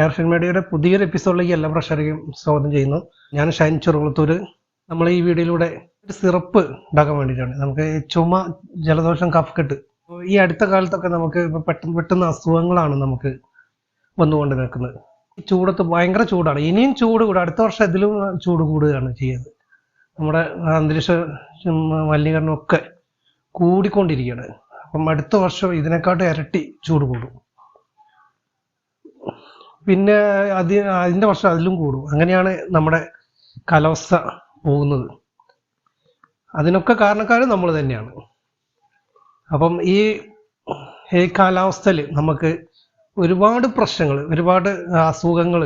എയർഷൻ മീഡിയയുടെ പുതിയൊരു എപ്പിസോഡിലേക്ക് എല്ലാ പ്രഷറേയും സ്വാഗതം ചെയ്യുന്നു. ഞാൻ ഷൈൻ ചെറുകുളത്തൂർ നമ്മൾ ഈ വീഡിയോയിലൂടെ ഒരു സിറപ്പ് ഉണ്ടാക്കാൻ വേണ്ടിയിട്ടാണ്. നമുക്ക് ചുമ ജലദോഷം കഫക്കെട്ട് ഈ അടുത്ത കാലത്തൊക്കെ നമുക്ക് ഇപ്പൊ പെട്ടെന്ന് പെട്ടെന്ന് അസുഖങ്ങളാണ് നമുക്ക് വന്നുകൊണ്ട് നിൽക്കുന്നത്. ഈ ചൂടത്ത് ഭയങ്കര ചൂടാണ്. ഇനിയും ചൂട് കൂടും. അടുത്ത വർഷം ഇതിലും ചൂട് കൂടുകയാണ് ചെയ്യുന്നത്. നമ്മുടെ അന്തരീക്ഷ മലിനീകരണമൊക്കെ കൂടിക്കൊണ്ടിരിക്കുകയാണ്. അപ്പം അടുത്ത വർഷം ഇതിനെക്കാട്ടും ഇരട്ടി ചൂട് കൂടും. പിന്നെ അതി അതിന്റെ വർഷം അതിലും കൂടും. അങ്ങനെയാണ് നമ്മുടെ കാലാവസ്ഥ പോകുന്നത്. അതിനൊക്കെ കാരണക്കാർ നമ്മൾ തന്നെയാണ്. അപ്പം ഈ ഈ കാലാവസ്ഥയിൽ നമുക്ക് ഒരുപാട് പ്രശ്നങ്ങൾ ഒരുപാട് അസുഖങ്ങൾ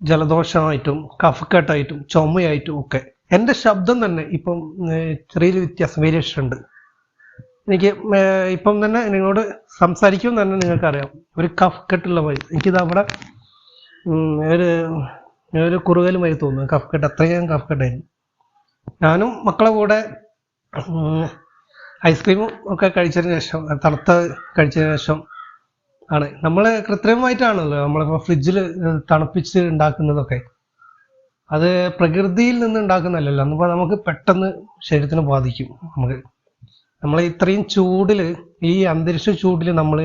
ജലദോഷമായിട്ടും കഫക്കെട്ടായിട്ടും ചുമയായിട്ടും ഒക്കെ. എന്റെ ശബ്ദം തന്നെ ഇപ്പം ചെറിയൊരു വ്യത്യാസം വേരിയേഷൻ ഉണ്ട് എനിക്ക് ഇപ്പം തന്നെ നിങ്ങളോട് സംസാരിക്കും തന്നെ നിങ്ങൾക്കറിയാം. ഒരു കഫ് കെട്ടുള്ള വഴി. എനിക്കിത് അവിടെ ഒരു ഒരു കുറുകൽ വഴി തോന്നുന്നു. കഫ് കെട്ട് അത്രയും കഫ് കെട്ടായിരുന്നു ഞാനും മക്കളെ കൂടെ ഐസ്ക്രീം ഐസ്ക്രീമും ഒക്കെ കഴിച്ചതിന് ശേഷം തണുത്ത കഴിച്ചതിന് ശേഷം ആണ്. നമ്മൾ കൃത്രിമമായിട്ടാണല്ലോ നമ്മളിപ്പോൾ ഫ്രിഡ്ജിൽ തണുപ്പിച്ച് ഉണ്ടാക്കുന്നതൊക്കെ. അത് പ്രകൃതിയിൽ നിന്ന് ഉണ്ടാക്കുന്നതല്ലല്ലോ. നമുക്ക് പെട്ടെന്ന് ശരീരത്തിന് ബാധിക്കും. നമുക്ക് നമ്മൾ ഇത്രയും ചൂടിൽ ഈ അന്തരീക്ഷ ചൂടിൽ നമ്മൾ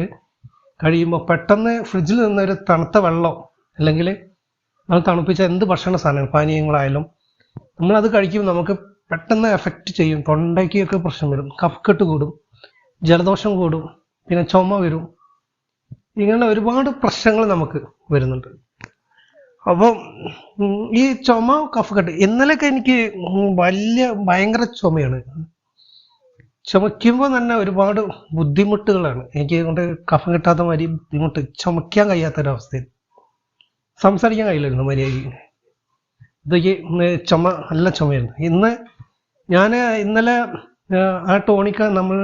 കഴിയുമ്പോൾ പെട്ടെന്ന് ഫ്രിഡ്ജിൽ നിന്ന് ഒരു തണുത്ത വെള്ളം അല്ലെങ്കിൽ നമ്മൾ തണുപ്പിച്ച എന്ത് ഭക്ഷണ സാധനങ്ങൾ പാനീയങ്ങളായാലും അത് കഴിക്കുമ്പോൾ നമുക്ക് പെട്ടെന്ന് എഫക്റ്റ് ചെയ്യും. തൊണ്ടയ്ക്കൊക്കെ പ്രശ്നം വരും കഫക്കെട്ട് കൂടും ജലദോഷം കൂടും പിന്നെ ചുമ വരും. ഇങ്ങനെ ഒരുപാട് പ്രശ്നങ്ങൾ നമുക്ക് വരുന്നുണ്ട്. അപ്പം ഈ ചുമ കഫക്കെട്ട് ഇന്നലെയൊക്കെ എനിക്ക് വലിയ ഭയങ്കര ചുമയാണ്. ചുമയ്ക്കുമ്പോൾ തന്നെ ഒരുപാട് ബുദ്ധിമുട്ടുകളാണ്. എനിക്ക് കൊണ്ട് കഫം കിട്ടാത്ത മാതിരി ബുദ്ധിമുട്ട്. ചുമയ്ക്കാൻ കഴിയാത്തൊരവസ്ഥയിൽ. സംസാരിക്കാൻ കഴിയില്ലായിരുന്നു മര്യാദയ്ക്ക്. ഇതൊക്കെ ചുമ നല്ല ചുമയായിരുന്നു. ഇന്ന് ഞാൻ ഇന്നലെ ആ, ടോണിക്ക നമ്മൾ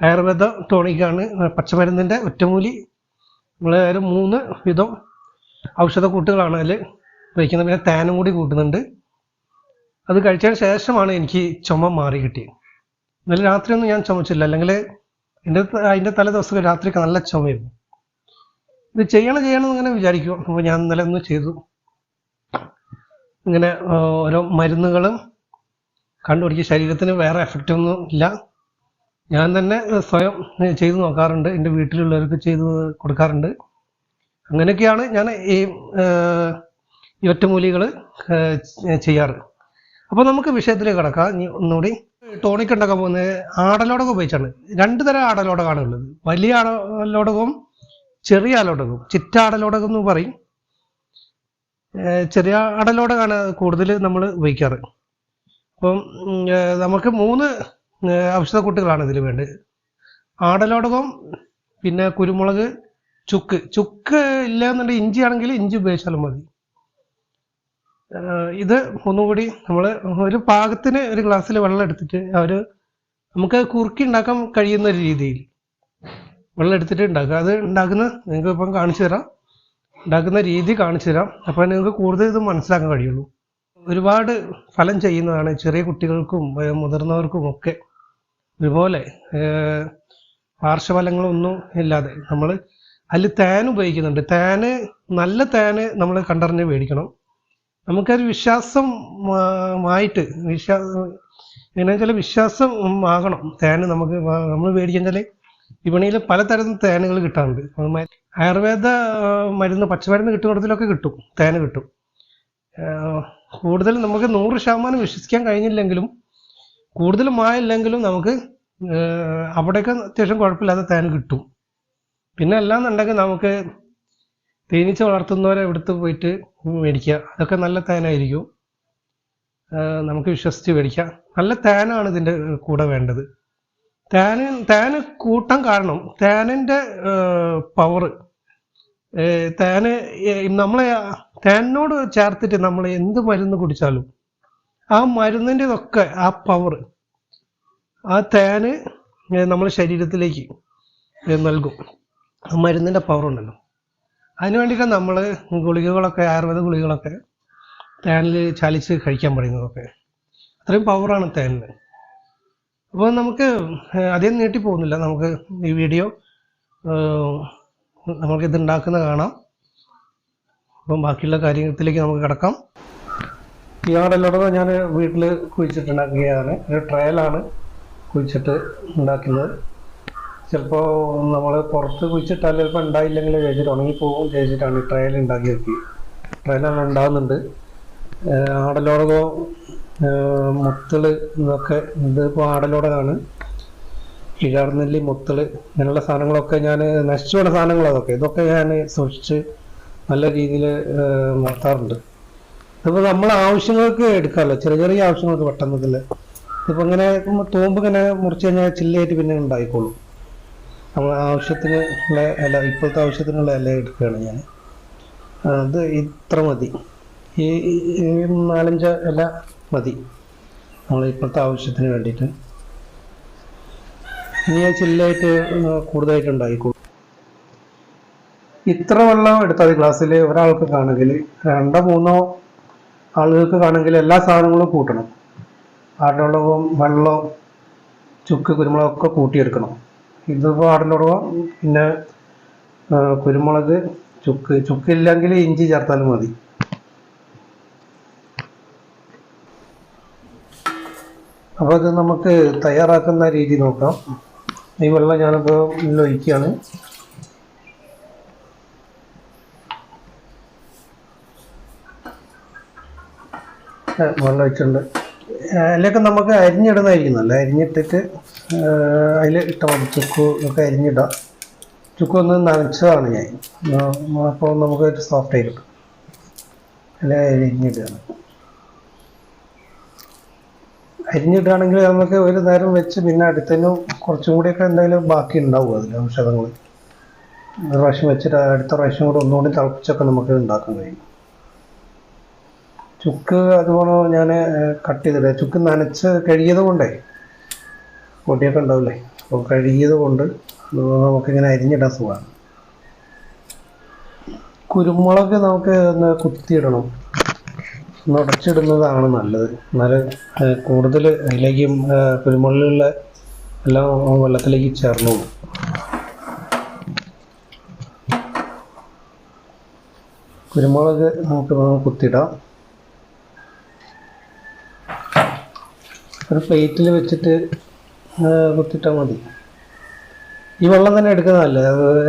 ആയുർവേദ ടോണിക്കാണ് പച്ചമരുന്നിന്റെ ഒറ്റമൂലി. നമ്മൾ ഒരു മൂന്ന് വിധം ഔഷധക്കൂട്ടുകളാണ് അതിൽ വയ്ക്കുന്നത് പിന്നെ തേനും കൂടി കൂട്ടുന്നുണ്ട്. അത് കഴിച്ചതിന് ശേഷമാണ് എനിക്ക് ചുമ മാറി കിട്ടിയത്. ഇന്നലെ രാത്രിയൊന്നും ഞാൻ ചുമച്ചില്ല. അല്ലെങ്കിൽ എന്റെ അതിന്റെ തലേ ദിവസം രാത്രിയൊക്കെ നല്ല ചുമയായിരുന്നു. ഇത് ചെയ്യണം ചെയ്യണം ഇങ്ങനെ വിചാരിക്കും. അപ്പോൾ ഞാൻ ഇന്നലെ ഒന്ന് ചെയ്തു. ഇങ്ങനെ ഓരോ മരുന്നുകളും കണ്ടുപിടിച്ച് ശരീരത്തിന് വേറെ എഫക്റ്റ് ഒന്നും ഇല്ല. ഞാൻ തന്നെ സ്വയം ചെയ്തു നോക്കാറുണ്ട്. എന്റെ വീട്ടിലുള്ളവർക്ക് ചെയ്തു കൊടുക്കാറുണ്ട്. അങ്ങനെയൊക്കെയാണ് ഞാൻ ഈ ഒറ്റമൂലികൾ ചെയ്യാറ്. അപ്പോൾ നമുക്ക് വിഷയത്തിലേക്ക് കിടക്കാം. ഒന്നുകൂടി ടോണിക് ഉണ്ടാക്കാൻ പോകുന്നത് ആടലോടകം ഉപയോഗിച്ചാണ്. രണ്ട് തരം ആടലോടകമാണ് ഉള്ളത്. വലിയ ആടലോടകവും ചെറിയ ആടലോടകവും. ചിറ്റാടലോടകം എന്ന് പറയും. ചെറിയ ആടലോടകമാണ് കൂടുതൽ നമ്മൾ ഉപയോഗിക്കാറ്. അപ്പം നമുക്ക് മൂന്ന് ഔഷധ കൂട്ടുകളാണ് ഇതിൽ വേണ്ടത്. ആടലോടകം പിന്നെ കുരുമുളക് ചുക്ക്. ചുക്ക് ഇല്ല എന്നുണ്ടെങ്കിൽ ഇഞ്ചി ആണെങ്കിൽ ഇഞ്ചി ഉപയോഗിച്ചാലും മതി. ഇത് ഒന്നുകൂടി നമ്മൾ ഒരു പാകത്തിന് ഒരു ഗ്ലാസ്സിൽ വെള്ളം എടുത്തിട്ട് ഒരു നമുക്ക് കുറുക്കി ഉണ്ടാക്കാൻ കഴിയുന്ന ഒരു രീതിയിൽ വെള്ളം എടുത്തിട്ട് ഉണ്ടാക്കുക. അത് ഉണ്ടാക്കുന്ന നിങ്ങൾക്ക് ഇപ്പം കാണിച്ചു തരാം. ഉണ്ടാക്കുന്ന രീതി കാണിച്ചു തരാം. അപ്പോൾ നിങ്ങൾക്ക് കൂടുതൽ ഇത് മനസ്സിലാക്കാൻ കഴിയുള്ളൂ. ഒരുപാട് ഫലം ചെയ്യുന്നതാണ് ചെറിയ കുട്ടികൾക്കും മുതിർന്നവർക്കും ഒക്കെ ഇതുപോലെ പാർശ്വഫലങ്ങളൊന്നും ഇല്ലാതെ നമ്മൾ അതിൽ തേൻ ഉപയോഗിക്കുന്നുണ്ട്. തേന് നല്ല തേന് നമ്മൾ കണ്ടറിഞ്ഞ് മേടിക്കണം. നമുക്കൊരു വിശ്വാസം ആയിട്ട് വിശ്വാസം എങ്ങനെ വെച്ചാൽ വിശ്വാസം ആകണം. തേൻ നമുക്ക് നമ്മൾ മേടിച്ചാൽ വിപണിയിൽ പലതരം തേനുകൾ കിട്ടാറുണ്ട്. ആയുർവേദ മരുന്ന് പച്ചമരുന്ന് കിട്ടുന്നിടത്തിലൊക്കെ കിട്ടും. തേന് കിട്ടും. കൂടുതൽ നമുക്ക് നൂറ് ശതമാനം വിശ്വസിക്കാൻ കഴിഞ്ഞില്ലെങ്കിലും കൂടുതൽ മായില്ലെങ്കിലും നമുക്ക് അവിടെയൊക്കെ അത്യാവശ്യം കുഴപ്പമില്ലാതെ തേൻ കിട്ടും. പിന്നെ അല്ലാന്നുണ്ടെങ്കിൽ നമുക്ക് തേനീച്ച വളർത്തുന്നവരെ എടുത്ത് പോയിട്ട് മേടിക്കുക. അതൊക്കെ നല്ല തേനായിരിക്കും. നമുക്ക് വിശ്വസിച്ച് മേടിക്കാം. നല്ല തേനാണ് ഇതിന്റെ കൂടെ വേണ്ടത്. തേന് തേന് കൂട്ടം കാരണം തേനിന്റെ പവർ തേന് നമ്മളെ തേനോട് ചേർത്തിട്ട് നമ്മൾ എന്ത് മരുന്ന് കുടിച്ചാലും ആ മരുന്നിന്റെതൊക്കെ ആ പവർ ആ തേന് നമ്മുടെ ശരീരത്തിലേക്ക് നൽകും. ആ മരുന്നിന്റെ പവർ ഉണ്ടല്ലോ. അതിന് വേണ്ടിയിട്ടാണ് നമ്മൾ ഗുളികകളൊക്കെ ആയുർവേദ ഗുളികകളൊക്കെ തേനിൽ ചാലിച്ച് കഴിക്കാൻ പറയുന്നതൊക്കെ അത്രയും പവറാണ് തേനിന് അപ്പോൾ നമുക്ക് അധികം നീട്ടി പോകുന്നില്ല. നമുക്ക് ഈ വീഡിയോ നമുക്ക് ഇതുണ്ടാക്കുന്ന കാണാം. അപ്പം ബാക്കിയുള്ള കാര്യത്തിലേക്ക് നമുക്ക് കിടക്കാം. ആടലോടെ ഞാൻ വീട്ടിൽ കുഴിച്ചിട്ടുണ്ടാക്കുകയാണ്. ഒരു ട്രയലാണ് കുഴിച്ചിട്ട് ഉണ്ടാക്കുന്നത്. ചിലപ്പോൾ നമ്മൾ പുറത്ത് കുഴിച്ചിട്ടാൽ ചിലപ്പോൾ ഉണ്ടായില്ലെങ്കിൽ കഴിച്ചിട്ട് ഉണങ്ങി പോകും ചേച്ചിട്ടാണ് ട്രയൽ ഉണ്ടാക്കി നോക്കി ട്രയലാണ് ഉണ്ടാകുന്നുണ്ട് ആടലോടകോ മുത്തൾ എന്നൊക്കെ ഇതിപ്പോൾ ആടലോടകമാണ് ഇഴാർനെല്ലി മുത്തൾ ഇങ്ങനെയുള്ള സാധനങ്ങളൊക്കെ ഞാൻ നശിച്ചു പോണ സാധനങ്ങൾ അതൊക്കെ. ഇതൊക്കെ ഞാൻ സൂക്ഷിച്ച് നല്ല രീതിയിൽ വളർത്താറുണ്ട്. ഇതിപ്പോൾ നമ്മളെ ആവശ്യങ്ങൾക്ക് എടുക്കാമല്ലോ ചെറിയ ചെറിയ ആവശ്യങ്ങൾക്ക് പെട്ടെന്നതിൽ ഇതിപ്പോൾ ഇങ്ങനെ തൂമ്പ് ഇങ്ങനെ മുറിച്ച് കഴിഞ്ഞാൽ ചില്ലയായിട്ട് പിന്നെ ഉണ്ടായിക്കോളും നമ്മൾ ആവശ്യത്തിന് ഉള്ള ഇല ഇപ്പോഴത്തെ ആവശ്യത്തിനുള്ള ഇല എടുക്കുകയാണ് ഞാൻ. അത് ഇത്ര മതി. ഈ നാലഞ്ച് ഇല മതി. നമ്മൾ ഇപ്പോഴത്തെ ആവശ്യത്തിന് വേണ്ടിയിട്ട്. ഇനി ആ ചില്ലായിട്ട് കൂടുതലായിട്ട് ഉണ്ടായിക്കോളും ഇത്ര വെള്ളം എടുത്താൽ ഗ്ലാസ്സിൽ. ഒരാൾക്ക് കാണെങ്കിൽ രണ്ടോ മൂന്നോ ആളുകൾക്ക് കാണെങ്കിൽ എല്ലാ സാധനങ്ങളും കൂട്ടണം. ആടിനുള്ളവും വെള്ളവും ചുക്ക് കുരുമുളകൊക്കെ കൂട്ടിയെടുക്കണം. ഇതിപ്പോൾ ആടിനുള്ളവ പിന്നെ കുരുമുളക് ചുക്ക് ചുക്കില്ലെങ്കിൽ ഇഞ്ചി ചേർത്താലും മതി. അപ്പോൾ അത് നമുക്ക് തയ്യാറാക്കുന്ന രീതി നോക്കാം. ഈ വെള്ളം ഞാനിപ്പോൾ ഒഴിക്കുകയാണ് വെള്ളം ഒഴിച്ചിട്ടുണ്ട്. അതിലൊക്കെ നമുക്ക് അരിഞ്ഞിടുന്നതായിരിക്കും. നല്ല അരിഞ്ഞിട്ടിട്ട് അതിൽ ഇട്ട മതി ചുക്ക് ഒക്കെ അരിഞ്ഞിടാം. ചുക്ക് ഒന്ന് നനച്ചതാണ് ഞാൻ. അപ്പോൾ നമുക്ക് സോഫ്റ്റ് ആയി കിട്ടും. അല്ല അരിഞ്ഞിടുകയാണ് അരിഞ്ഞിടുകയാണെങ്കിൽ നമുക്ക് ഒരു നേരം വെച്ച് പിന്നെ അടുത്തതിനും കുറച്ചും കൂടിയൊക്കെ എന്തായാലും ബാക്കി ഉണ്ടാവും അതിൽ ഔഷധങ്ങൾ ഒരു പ്രാവശ്യം വെച്ചിട്ട് അടുത്ത പ്രാവശ്യം കൂടെ ഒന്നുകൂടി തിളപ്പിച്ചൊക്കെ നമുക്ക് ഉണ്ടാക്കാൻ കഴിയും. ചുക്ക് അതുപോലെ ഞാൻ കട്ട് ചെയ്തിട്ട് ചുക്ക് നനച്ച് കഴുകിയത് കൊണ്ടേ പൊടിയൊക്കെ ഉണ്ടാവില്ലേ അപ്പോൾ കഴുകിയത് കൊണ്ട് നമുക്കിങ്ങനെ അരിഞ്ഞിടാൻ സുഖമാണ്. കുരുമുളക് നമുക്ക് ഒന്ന് കുത്തിയിടണം. ഒന്ന് ഉടച്ചിടുന്നതാണ് നല്ലത്. എന്നാലും കൂടുതൽ അതിലേക്ക് കുരുമുളകിലുള്ള എല്ലാം വെള്ളത്തിലേക്ക് ചേർന്നു. കുരുമുളക് നമുക്ക് കുത്തിയിടാം. ഒരു പ്ലേറ്റിൽ വെച്ചിട്ട് കുത്തിയിട്ടാൽ മതി. ഈ വെള്ളം തന്നെ എടുക്കുന്നതല്ലേ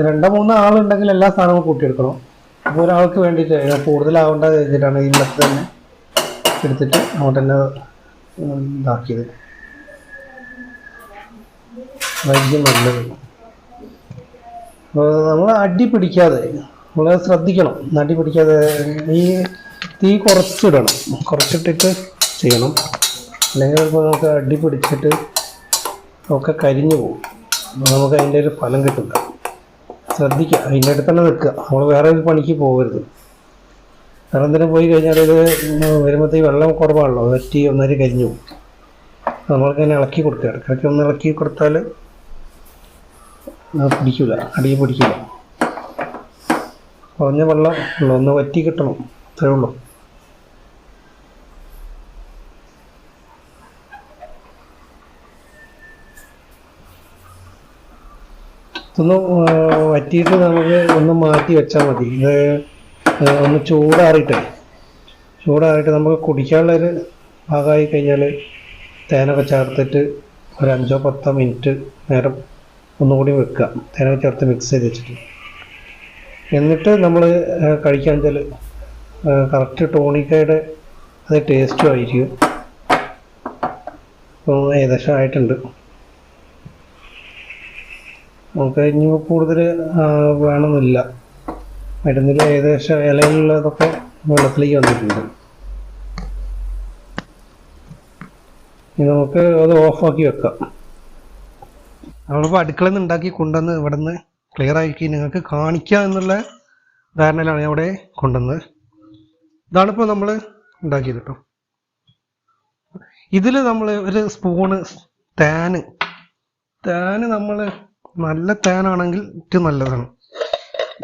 രണ്ടോ മൂന്നോ ആളുണ്ടെങ്കിൽ എല്ലാ സാധനവും കൂട്ടിയെടുക്കണം. അപ്പോൾ ഒരാൾക്ക് വേണ്ടിയിട്ട് കൂടുതലാവേണ്ട വെച്ചിട്ടാണ് ഈ വെള്ളത്തിൽ തന്നെ എടുത്തിട്ട് അങ്ങോട്ട് തന്നെ ഇതാക്കിയത്. വൈദ്യം നല്ലത്. അപ്പോൾ നമ്മൾ അടി പിടിക്കാതെ നമ്മൾ ശ്രദ്ധിക്കണം. അടി പിടിക്കാതെ ഈ തീ കുറച്ചിടണം. കുറച്ചിട്ടിട്ട് ചെയ്യണം. അല്ലെങ്കിൽ ഇപ്പോൾ നമുക്ക് അടി പിടിച്ചിട്ട് ഒക്കെ കരിഞ്ഞു പോകും നമുക്ക് അതിന്റെ ഒരു ഫലം കിട്ടില്ല. ശ്രദ്ധിക്കുക. അതിന്റെ അടുത്ത് തന്നെ നിൽക്കുക. നമ്മൾ വേറെ ഒരു പണിക്ക് പോകരുത്. വേറെ എന്തിനും പോയി കഴിഞ്ഞാൽ ഇത് വരുമ്പോഴത്തേക്ക് വെള്ളം കുറവാണല്ലോ. വറ്റി ഒന്നര കരിഞ്ഞു പോകും നമ്മൾക്ക് തന്നെ ഇളക്കി കൊടുക്കുക. ഇടയ്ക്കിടയ്ക്ക് ഒന്ന് ഇളക്കി കൊടുത്താൽ പിടിക്കില്ല. അടിയിൽ പിടിക്കില്ല. കുറഞ്ഞ വെള്ളം ഒന്ന് വറ്റി കിട്ടണം. അത്രേ ഉള്ളൂ. ആ, വറ്റിയിട്ട് നമുക്ക് ഒന്ന് മാറ്റി വെച്ചാൽ മതി. ഇത് ഒന്ന് ചൂടാറിയിട്ട് ചൂടാറിയിട്ട് നമുക്ക് കുടിക്കാനുള്ളൊരു ഭാഗമായി കഴിഞ്ഞാൽ തേനൊക്കെ ചേർത്തിട്ട് ഒരു അഞ്ചോ പത്തോ മിനിറ്റ് നേരം ഒന്നുകൂടി വെക്കുക. തേനൊക്കെ ചേർത്ത് മിക്സ് ചെയ്ത് വെച്ചിട്ട്. എന്നിട്ട് നമ്മൾ കഴിക്കാൻ വെച്ചാൽ കറക്റ്റ് ടോണിക്കയുടെ അത് ടേസ്റ്റും ആയിരിക്കും. ഏകദേശം ആയിട്ടുണ്ട്. നമുക്ക് ഇനി കൂടുതൽ വേണമെന്നില്ല മരുന്നിൽ ഏകദേശം ഇലയിലുള്ളതൊക്കെ വെള്ളത്തിലേക്ക് വന്നിട്ടുണ്ട്. ഇനി നമുക്ക് അത് ഓഫാക്കി വെക്കാം. നമ്മളിപ്പോൾ അടുക്കളയിൽ നിന്ന് ഉണ്ടാക്കി കൊണ്ടുവന്ന് ഇവിടെ നിന്ന് ക്ലിയർ ആക്കി നിങ്ങൾക്ക് കാണിക്കുക എന്നുള്ള ധാരണയിലാണ് ഞാൻ ഇവിടെ കൊണ്ടുവന്നത്. ഇതാണിപ്പോൾ നമ്മൾ ഉണ്ടാക്കിയത് കേട്ടോ ഇതിൽ നമ്മൾ ഒരു സ്പൂണ് തേന്. തേന് നമ്മൾ നല്ല തേൻ ആണെങ്കിൽ ഏറ്റവും നല്ലതാണ്.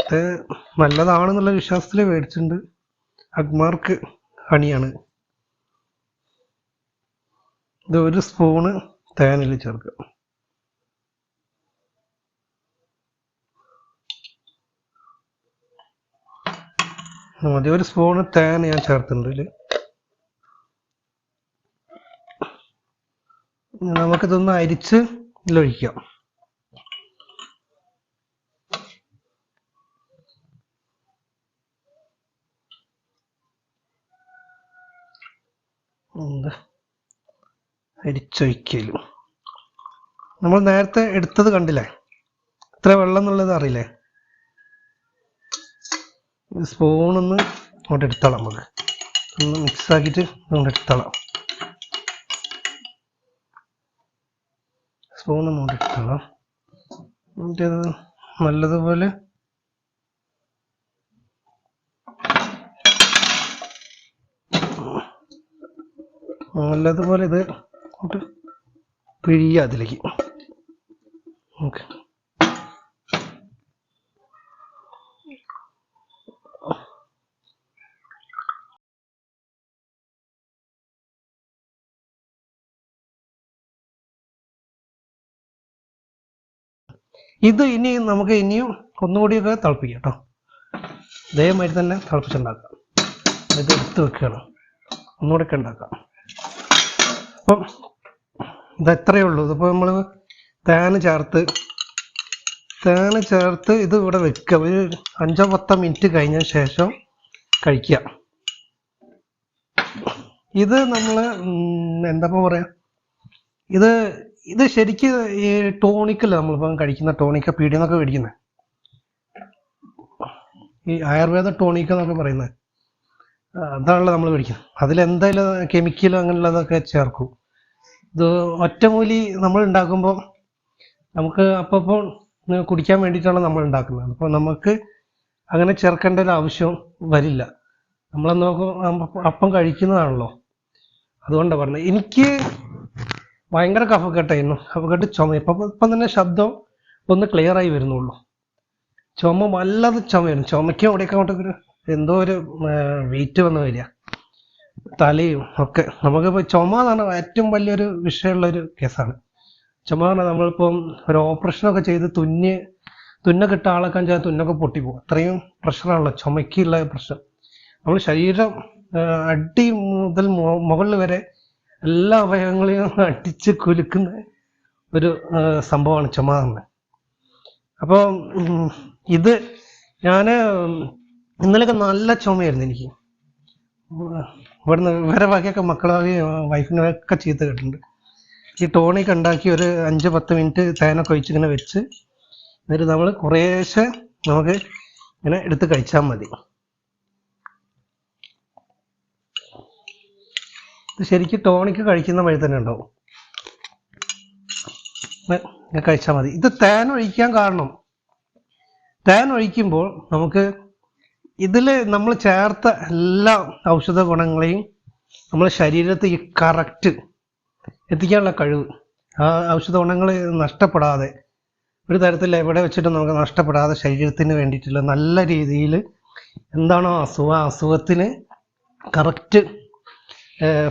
ഇത് നല്ലതാണെന്നുള്ള വിശ്വാസത്തിൽ മേടിച്ചിട്ടുണ്ട്. അഗ്മാർക്ക് ഹണിയാണ്. ഇത് ഒരു സ്പൂണ് തേനിൽ ചേർക്കുക. മതി ഒരു സ്പൂണ് തേൻ ഞാൻ ചേർത്തിട്ടുണ്ട് ഇനി നമുക്കിതൊന്ന് അരിച്ച് ഇതിലൊഴിക്കാം എന്താ അരിച്ചൊഴിക്കലും നമ്മൾ നേരത്തെ എടുത്തത് കണ്ടില്ലേ? ഇത്ര വെള്ളം എന്നുള്ളത് അറിയില്ലേ സ്പൂണൊന്ന് അങ്ങോട്ട് എടുത്തോളാം നമുക്ക്. ഒന്ന് മിക്സ് ആക്കിയിട്ട് അങ്ങോട്ട് എടുത്തോളാം. സ്പൂൺ അങ്ങോട്ട് എടുത്തോളാം. എന്നിട്ട് ഇത് നല്ലതുപോലെ നല്ലതുപോലെ ഇത് അങ്ങോട്ട് പിഴിയുക അതിലേക്ക്. ഓക്കെ. ഇത് ഇനി നമുക്ക് ഇനിയും ഒന്നുകൂടിയൊക്കെ തിളപ്പിക്കാം കേട്ടോ. ദയമായിട്ട് തന്നെ തിളപ്പിച്ചുണ്ടാക്കാം. ഇത് എടുത്ത് വെക്കുകയാണ്. ഒന്നുകൂടെ ഒക്കെ ഉണ്ടാക്കാം. അപ്പം ഇത് എത്രയേ ഉള്ളൂ? ഇതിപ്പോൾ നമ്മൾ തേന് ചേർത്ത് തേന് ചേർത്ത് ഇത് ഇവിടെ വെക്കുക. ഒരു അഞ്ചോ പത്തോ മിനിറ്റ് കഴിഞ്ഞ ശേഷം കഴിക്കുക. ഇത് നമ്മൾ എന്താ പറയാ? ഇത് ഇത് ശരിക്ക് ഈ ടോണിക്കല്ല നമ്മളിപ്പം കഴിക്കുന്ന ടോണിക്ക പീഡി എന്നൊക്കെ മേടിക്കുന്നത് ഈ ആയുർവേദ ടോണിക്ക എന്നൊക്കെ പറയുന്നത് അതാണല്ലോ നമ്മൾ മേടിക്കുന്നത് അതിലെന്തായാലും കെമിക്കലോ അങ്ങനെയുള്ളതൊക്കെ ചേർക്കും. ഇത് ഒറ്റമൂലി നമ്മൾ ഉണ്ടാക്കുമ്പോൾ നമുക്ക് അപ്പോൾ കുടിക്കാൻ വേണ്ടിയിട്ടാണ് നമ്മൾ ഉണ്ടാക്കുന്നത് അപ്പോൾ നമുക്ക് അങ്ങനെ ചേർക്കേണ്ട ഒരു ആവശ്യം വരില്ല. നമ്മൾ നോക്കും അപ്പം കഴിക്കുന്നതാണല്ലോ. അതുകൊണ്ടാണ് പറഞ്ഞത് എനിക്ക് ഭയങ്കര കഫക്കെട്ടായിരുന്നു. കഫക്കെട്ട് ചുമ. ഇപ്പം ഇപ്പം തന്നെ ശബ്ദം ഒന്ന് ക്ലിയർ ആയി വരുന്നുള്ളൂ. ചുമ വല്ലാതെ ചുമയായിരുന്നു ചുമയ്ക്കും അവിടെയൊക്കെ അങ്ങോട്ടൊക്കെ എന്തോ ഒരു വെയിറ്റ് വന്ന് വരിക തലയും ഒക്കെ. നമുക്കിപ്പോൾ ചുമ എന്നാണ് ഏറ്റവും വലിയൊരു വിഷയമുള്ള ഒരു കേസാണ്. ചുമ പറഞ്ഞാൽ നമ്മളിപ്പം ഒരു ഓപ്പറേഷനൊക്കെ ചെയ്ത് തുന്നി തുന്നൊക്കെ ഇട്ട ആളൊക്കെ ചെയ്താൽ തുന്നൊക്കെ പൊട്ടിപ്പോകും അത്രയും പ്രഷറാണല്ലോ ചുമക്കുള്ള പ്രശ്നം നമ്മൾ ശരീരം അടി മുതൽ മുകളിൽ വരെ എല്ലാ അവയവങ്ങളെയും അടിച്ച് കുലുക്കുന്ന ഒരു സംഭവമാണ് ചുമ തന്നെ അപ്പോൾ ഇത് ഞാൻ ഇന്നലെയൊക്കെ നല്ല ചുമയായിരുന്നു എനിക്ക്. ഇവിടുന്ന് ഇവരെ ബാക്കിയൊക്കെ മക്കളാവി വൈഫിനൊക്കെ ചീത്ത കേട്ടിട്ടുണ്ട്. ഈ ടോണിക്ക് ഉണ്ടാക്കി ഒരു അഞ്ച് പത്ത് മിനിറ്റ് തേനൊക്കെ ഒഴിച്ചിങ്ങനെ വെച്ച് എന്നിട്ട് നമ്മൾ കുറേശ്ശെ നമുക്ക് ഇങ്ങനെ എടുത്ത് കഴിച്ചാൽ മതി. ഇത് ശരിക്കും ടോണിക്ക് കഴിക്കുന്ന വഴി തന്നെ ഉണ്ടാവും കഴിച്ചാൽ മതി. ഇത് തേൻ ഒഴിക്കാൻ കാരണം തേൻ ഒഴിക്കുമ്പോൾ നമുക്ക് ഇതിൽ നമ്മൾ ചേർത്ത എല്ലാ ഔഷധ ഗുണങ്ങളെയും നമ്മുടെ ശരീരത്തിൽ കറക്റ്റ് എത്തിക്കാനുള്ള കഴിവ്. ആ ഔഷധ ഗുണങ്ങൾ നഷ്ടപ്പെടാതെ ഒരു തരത്തിൽ എവിടെ വെച്ചിട്ടും നമുക്ക് നഷ്ടപ്പെടാതെ ശരീരത്തിന് വേണ്ടിയിട്ടുള്ള നല്ല രീതിയിൽ എന്താണോ അസുഖം അസുഖത്തിന് കറക്റ്റ്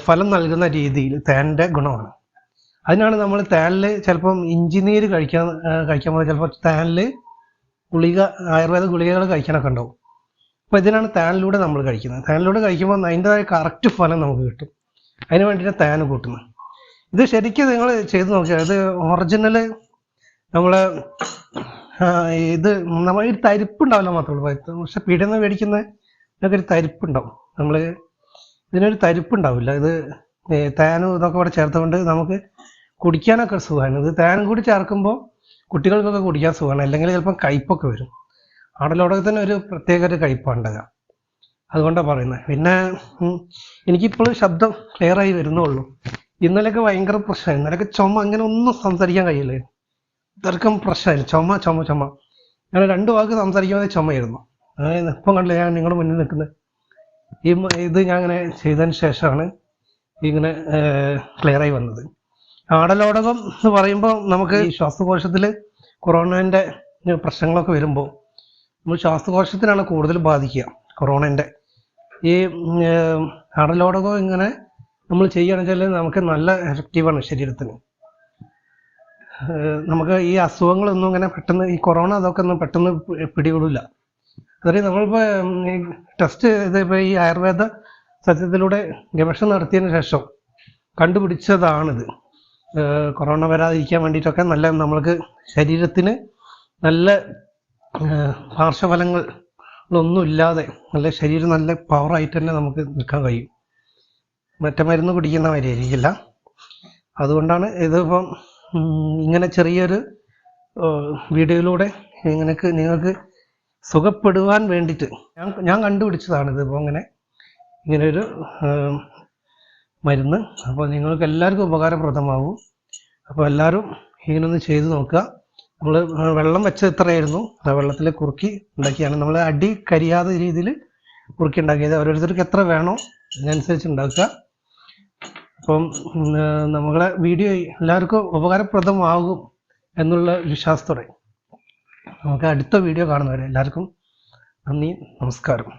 ഫലം നൽകുന്ന രീതിയിൽ തേന്റെ ഗുണമാണ്. അതിനാണ് നമ്മൾ തേനിൽ ചിലപ്പം ഇഞ്ചിനീര് കഴിക്കാൻ കഴിക്കാൻ പോകുന്നത്. ചിലപ്പോൾ തേനിൽ ഗുളിക ആയുർവേദ ഗുളികകൾ കഴിക്കാനൊക്കെ ഉണ്ടാവും. അപ്പോൾ ഇതിനാണ് താനിലൂടെ നമ്മൾ കഴിക്കുന്നത്. താനിലൂടെ കഴിക്കുമ്പോൾ അതിന്റെതായ കറക്റ്റ് ഫലം നമുക്ക് കിട്ടും. അതിന് വേണ്ടിയിട്ട് താന് കൂട്ടുന്നത്. ഇത് ശരിക്കും നിങ്ങൾ ചെയ്ത് നോക്കിയാൽ ഇത് ഒറിജിനൽ നമ്മൾ ഇത് നമ്മൾ ഒരു തരിപ്പുണ്ടാവില്ല ഉണ്ടാവില്ല ഉള്ളൂ. പക്ഷെ പീടിയിൽ നിന്ന് മേടിക്കുന്ന ഇതൊക്കെ ഒരു തരിപ്പുണ്ടാവും. നമ്മൾ ഇതിനൊരു തരിപ്പുണ്ടാവില്ല. ഇത് താനും ഇതൊക്കെ കൂടെ ചേർത്തുകൊണ്ട് നമുക്ക് കുടിക്കാനൊക്കെ സുഖമാണ്. ഇത് താനും കൂടി ചേർക്കുമ്പോൾ കുട്ടികൾക്കൊക്കെ കുടിക്കാൻ സുഖമാണ്. അല്ലെങ്കിൽ ചിലപ്പം കയ്പൊക്കെ വരും. ആടലോടൊക്കെ തന്നെ ഒരു പ്രത്യേക ഒരു കയ്പാണ് അതുകൊണ്ടാണ് പറയുന്നത്. പിന്നെ എനിക്കിപ്പോഴും ശബ്ദം ക്ലിയറായി വരുന്നുള്ളൂ. ഇന്നലെയൊക്കെ ഭയങ്കര പ്രശ്നമായി. ഇന്നലെയൊക്കെ ചുമ അങ്ങനെ ഒന്നും സംസാരിക്കാൻ കഴിയില്ലേ. ഇത്രക്കും പ്രശ്നമായിരുന്നു. ചുമ ചുമ ചുമ. ഞാൻ രണ്ട് വാക്ക് സംസാരിക്കാതെ ചുമയായിരുന്നു. ഇപ്പം കണ്ടില്ല ഞാൻ നിങ്ങളുടെ മുന്നിൽ നിൽക്കുന്നത്. ഈ ഇത് ഞാൻ അങ്ങനെ ചെയ്തതിന് ശേഷമാണ് ഇങ്ങനെ ക്ലിയറായി വന്നത്. ആടലോടകം എന്ന് പറയുമ്പോൾ നമുക്ക് ഈ ശ്വാസകോശത്തിൽ കൊറോണന്റെ പ്രശ്നങ്ങളൊക്കെ വരുമ്പോൾ നമ്മൾ ശ്വാസകോശത്തിനാണ് കൂടുതൽ ബാധിക്കുക കൊറോണന്റെ ഈ അടലോടകം ഇങ്ങനെ നമ്മൾ ചെയ്യുകയാണെന്ന് വെച്ചാൽ നമുക്ക് നല്ല എഫക്റ്റീവാണ് ശരീരത്തിന്. നമുക്ക് ഈ അസുഖങ്ങളൊന്നും ഇങ്ങനെ പെട്ടെന്ന് ഈ കൊറോണ അതൊക്കെ ഒന്നും പെട്ടെന്ന് പിടികൂടില്ല. അതായത് നമ്മളിപ്പോൾ ടെസ്റ്റ് ഇതിപ്പോൾ ഈ ആയുർവേദ സത്യത്തിലൂടെ ഗവേഷണം നടത്തിയതിന് ശേഷം കണ്ടുപിടിച്ചതാണിത്. കൊറോണ വരാതിരിക്കാൻ വേണ്ടിയിട്ടൊക്കെ നല്ല നമ്മൾക്ക് ശരീരത്തിന് നല്ല ഏഹ് പാർശ്വഫലങ്ങളൊന്നും ഇല്ലാതെ നല്ല ശരീരം നല്ല പവറായിട്ട് തന്നെ നമുക്ക് നിൽക്കാൻ കഴിയും. മറ്റേ മരുന്ന് പിടിക്കുന്ന മാതിരിയായിരിക്കില്ല. അതുകൊണ്ടാണ് ഇതിപ്പം ഇങ്ങനെ ചെറിയൊരു വീഡിയോയിലൂടെ നിങ്ങൾക്ക് നിങ്ങൾക്ക് സുഖപ്പെടുവാൻ വേണ്ടിയിട്ട് ഞാൻ ഞാൻ കണ്ടുപിടിച്ചതാണ് ഇതിപ്പോൾ അങ്ങനെ ഇങ്ങനെ ഒരു ഏഹ്, മരുന്ന്. അപ്പോൾ നിങ്ങൾക്ക് എല്ലാവർക്കും ഉപകാരപ്രദമാവും. അപ്പോൾ എല്ലാവരും ഇങ്ങനൊന്ന് ചെയ്തു നോക്കുക. നമ്മൾ വെള്ളം വെച്ച് ഇത്രയായിരുന്നു. ആ വെള്ളത്തിൽ കുറുക്കി ഉണ്ടാക്കിയാണ്. നമ്മൾ അടി കരിയാത്ത രീതിയിൽ കുറുക്കി ഉണ്ടാക്കിയത് ഓരോരുത്തർക്ക് എത്ര വേണോ അതിനനുസരിച്ച് ഉണ്ടാക്കുക. അപ്പം നമ്മളെ വീഡിയോ എല്ലാവർക്കും ഉപകാരപ്രദമാകും എന്നുള്ള വിശ്വാസത്തോടെ നമുക്ക് അടുത്ത വീഡിയോ കാണുന്നവരെ എല്ലാവർക്കും നന്ദി നമസ്കാരം.